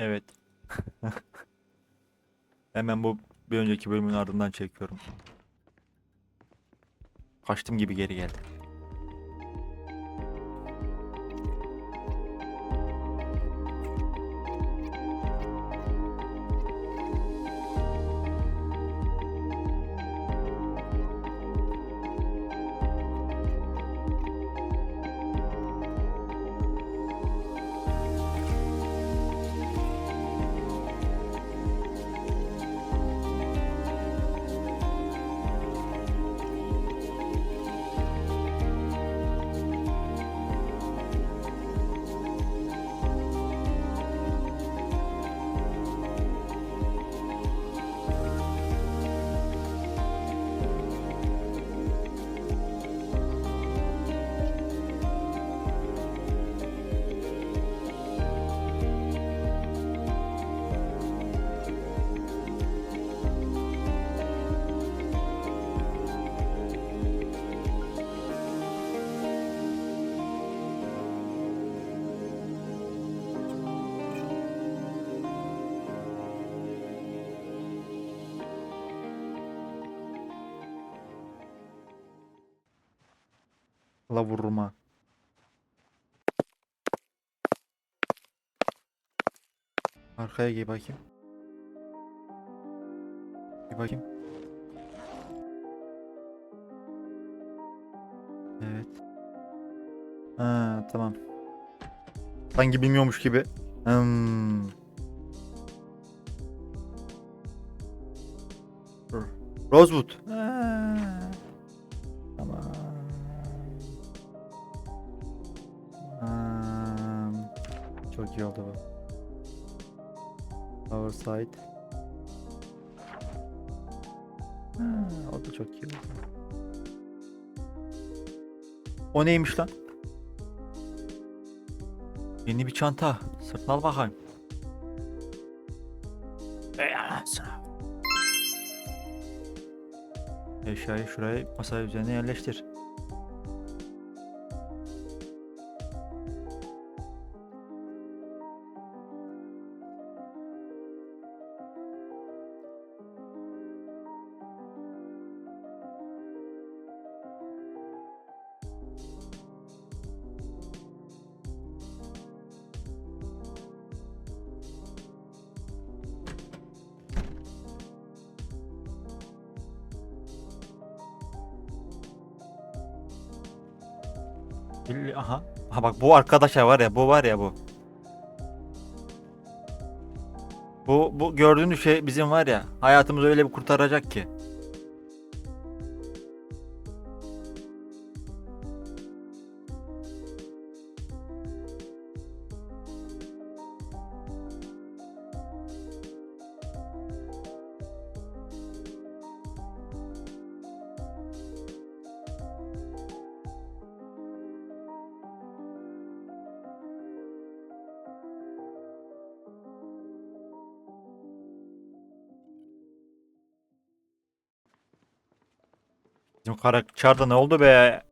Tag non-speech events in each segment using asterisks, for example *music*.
Evet. *laughs* Hemen bu bir önceki bölümün ardından çekiyorum. Kaçtım gibi geri geldi. La vururum ha. Arkaya giy bakayım. Giy bakayım. Evet. Ha tamam. Sanki bilmiyormuş gibi. Hmm. Rosewood. Ha. Çok iyi oldu bu. Power side. Ha, o da çok iyi oldu. O neymiş lan? Yeni bir çanta. Sırtına al bakayım. Ey anasını. Eşyayı şuraya masa üzerine yerleştir. Billi- Aha. Ha bak bu arkadaşa var ya bu var ya bu. Bu bu gördüğünüz şey bizim var ya hayatımızı öyle bir kurtaracak ki. Bizim karakçarda ne oldu be?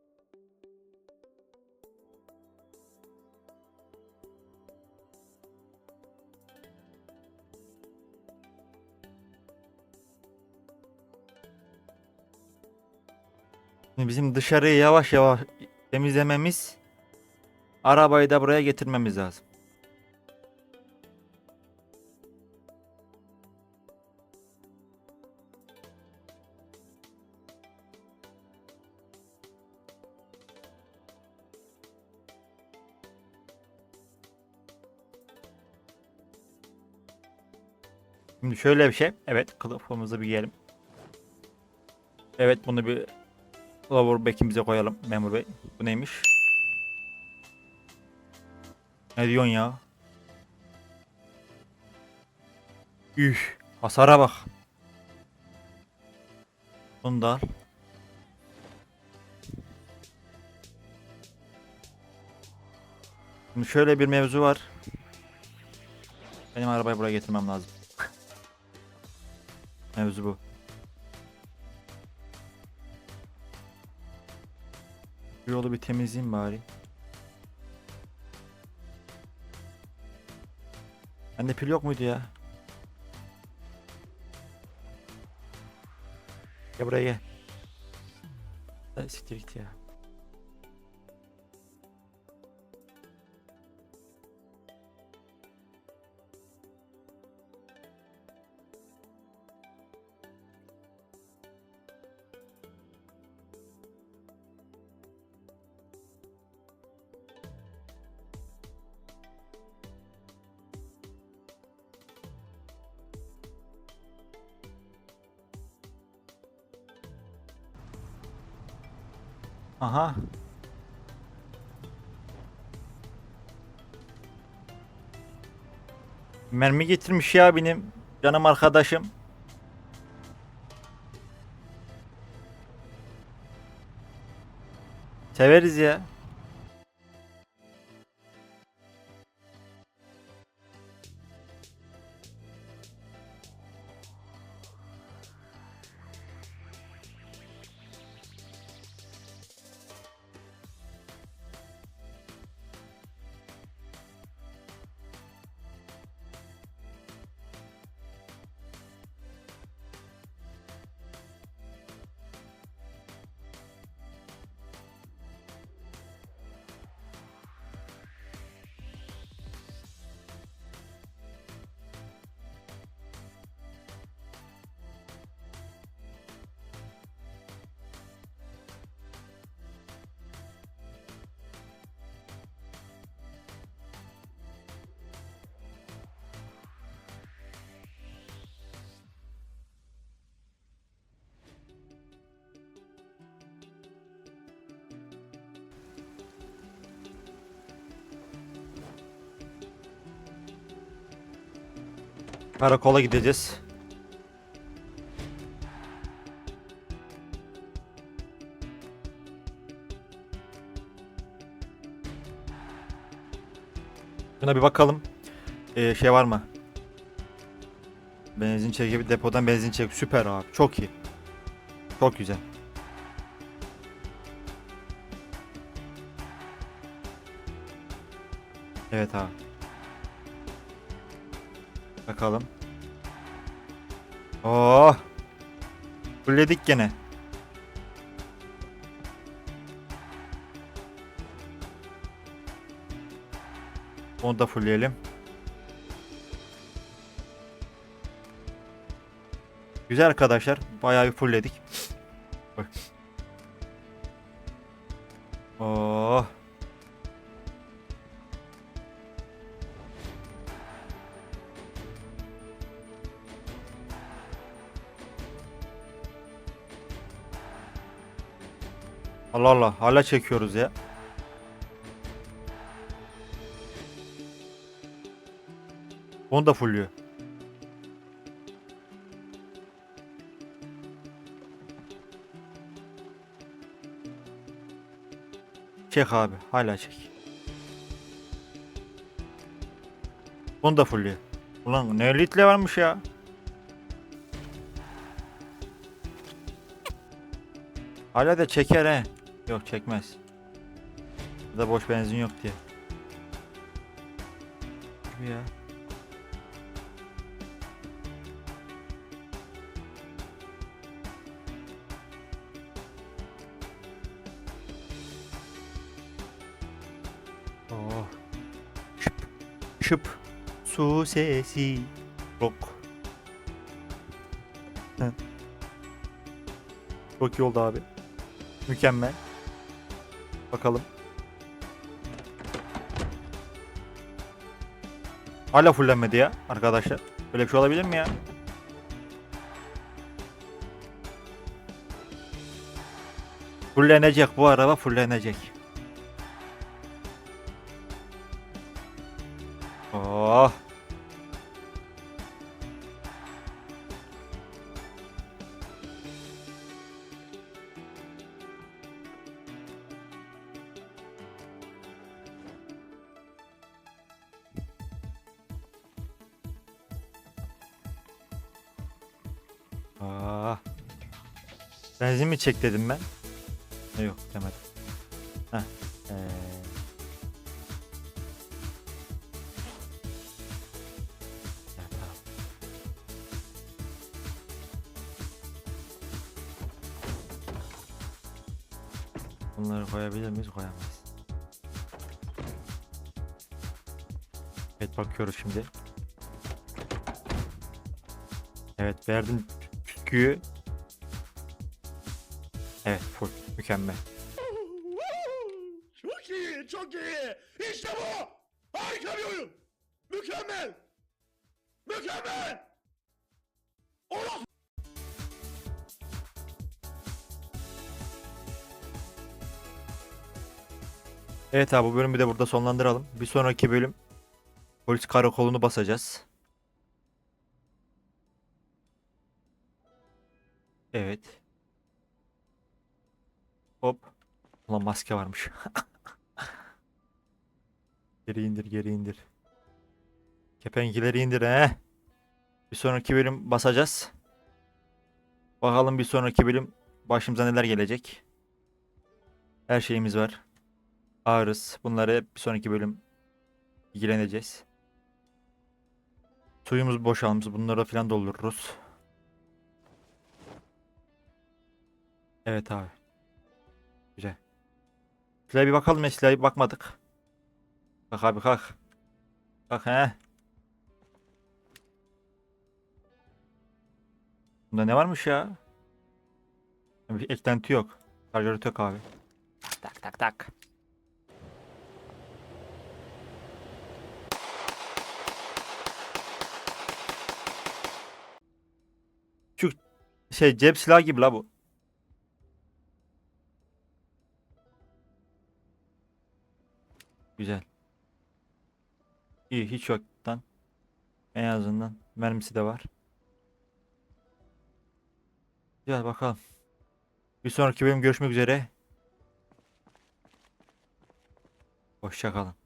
Bizim dışarıyı yavaş yavaş temizlememiz, arabayı da buraya getirmemiz lazım. Şimdi şöyle bir şey. Evet kılıfımızı bir giyelim. Evet bunu bir Lower back'imize koyalım memur bey. Bu neymiş? Ne diyorsun ya? Üh, hasara bak. Bunu da al. Şimdi şöyle bir mevzu var. Benim arabayı buraya getirmem lazım. Mevzu bu. Bu yolu bir temizleyeyim bari. Bende pil yok muydu ya? Gel buraya gel. Siktir git ya. Aha. Mermi getirmiş ya benim canım arkadaşım. Severiz ya. Karakola gideceğiz. Şuna bir bakalım. Ee, şey var mı? Benzin çekebi depodan benzin çek. Süper abi. Çok iyi. Çok güzel. Evet abi. Bakalım. Oh. Fulledik gene. Onu da fullleyelim. Güzel arkadaşlar. Bayağı bir fullledik. Allah Allah hala çekiyoruz ya. Onu da fullüyor. Çek abi hala çek. Onu da fullüyor. Ulan ne litre varmış ya. Hala da çeker he. Yok çekmez. Burada boş benzin yok diye. Dur Ya. Oh. Şıp. Şıp. Su sesi. Rock. Çok iyi oldu abi. Mükemmel. Bakalım. Hala fullenmedi ya arkadaşlar. Böyle bir şey olabilir mi ya? Fullenecek bu araba fullenecek. Aa. Benzin mi çek dedim ben? E, yok demedim. Heh. Ee. Bunları koyabilir miyiz? Koyamayız. Evet bakıyoruz şimdi. Evet verdim püsküyü. Evet full. Mükemmel. *laughs* Çok iyi, çok iyi. İşte bu. Harika bir oyun. Mükemmel. Mükemmel. Orası. Evet abi bu bölümü de burada sonlandıralım. Bir sonraki bölüm polis karakolunu basacağız. Evet. Hop. Ulan maske varmış. *laughs* geri indir geri indir. Kepenkileri indir he. Bir sonraki bölüm basacağız. Bakalım bir sonraki bölüm başımıza neler gelecek. Her şeyimiz var. Ağrız. Bunları bir sonraki bölüm ilgileneceğiz. Suyumuz boşalmış. Bunları falan doldururuz. Evet abi. Güzel. Silah'a bir bakalım ya. Silah'a bir bakmadık. Kalk abi kalk. Kalk he. Bunda ne varmış ya? Bir eklenti yok. Şarjörü yok abi. Tak tak tak. Şu şey cep silahı gibi la bu. Güzel. İyi hiç yoktan. En azından mermisi de var. Gel bakalım. Bir sonraki bölüm görüşmek üzere. Hoşça kalın.